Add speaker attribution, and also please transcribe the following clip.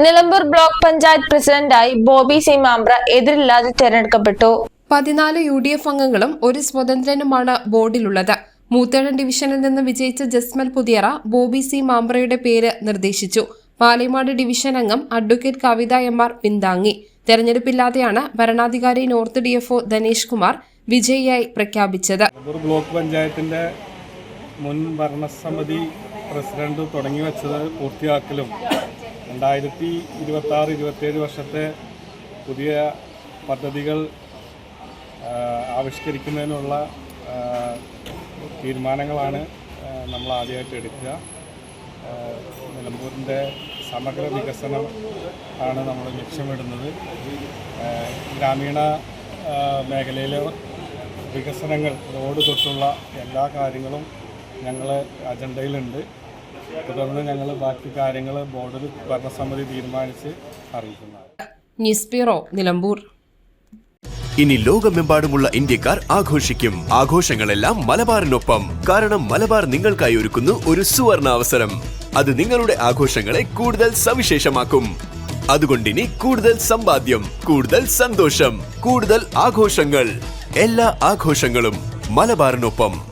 Speaker 1: Nilambur block panchayat പ്രസിഡന്റായി Bobby C Mambra എതിരില്ലാതെ തെരഞ്ഞെടുക്കപ്പെട്ടു.
Speaker 2: പതിനാല് യു ഡി എഫ് അംഗങ്ങളും ഒരു സ്വതന്ത്രനുമാണ് ബോർഡിലുള്ളത്. മൂത്തേടൻ ഡിവിഷനിൽ നിന്ന് വിജയിച്ച ജസ്മൽ പുതിയറ ബോബി സി മാമ്പ്രയുടെ പേര് നിർദ്ദേശിച്ചു. പാലൈമാട് ഡിവിഷൻ അംഗം അഡ്വക്കേറ്റ് കവിത എം ആർ പിന്താങ്ങി. തെരഞ്ഞെടുപ്പില്ലാതെയാണ് ഭരണാധികാരി north D F O Dhanesh Kumar വിജയിയായി പ്രഖ്യാപിച്ചത്.
Speaker 3: നിലമ്പൂർ ബ്ലോക്ക് പഞ്ചായത്തിന്റെ മുൻ ഭരണസമിതി പ്രസിഡന്റ് തുടങ്ങി വെച്ചത് പൂർത്തിയാക്കലും രണ്ടായിരത്തി ഇരുപത്തി ആറ് ഇരുപത്തേഴ് വർഷത്തെ പുതിയ പദ്ധതികൾ ആവിഷ്കരിക്കുന്നതിനുള്ള തീരുമാനങ്ങളാണ് നമ്മൾ ആദ്യമായിട്ട് എടുക്കുക. നിലമ്പൂരിന്റെ സമഗ്ര വികസനം ആണ് നമ്മൾ ലക്ഷ്യമിടുന്നത്. ഗ്രാമീണ മേഖലയിലെ വികസനങ്ങൾ റോഡ് തൊട്ടുള്ള എല്ലാ കാര്യങ്ങളും ഞങ്ങൾ അജണ്ടയിലുണ്ട്. തുടർന്ന് ഞങ്ങൾ ബാക്കി കാര്യങ്ങൾ ബോർഡിൽ ഭരണസമിതി തീരുമാനിച്ച് അറിയിക്കുന്നതാണ്
Speaker 2: ന്യൂസ് ബ്യൂറോ നിലമ്പൂർ.
Speaker 4: ഇനി ലോകമെമ്പാടുമുള്ള ഇന്ത്യക്കാർ ആഘോഷിക്കും. ആഘോഷങ്ങളെല്ലാം മലബാറിനൊപ്പം. കാരണം മലബാർ നിങ്ങൾക്കായി ഒരുക്കുന്നു ഒരു സുവർണ അവസരം അത് നിങ്ങളുടെ ആഘോഷങ്ങളെ കൂടുതൽ സവിശേഷമാക്കും. അതുകൊണ്ടിനി കൂടുതൽ സമ്പാദ്യം കൂടുതൽ സന്തോഷം കൂടുതൽ ആഘോഷങ്ങൾ. എല്ലാ ആഘോഷങ്ങളും മലബാറിനൊപ്പം.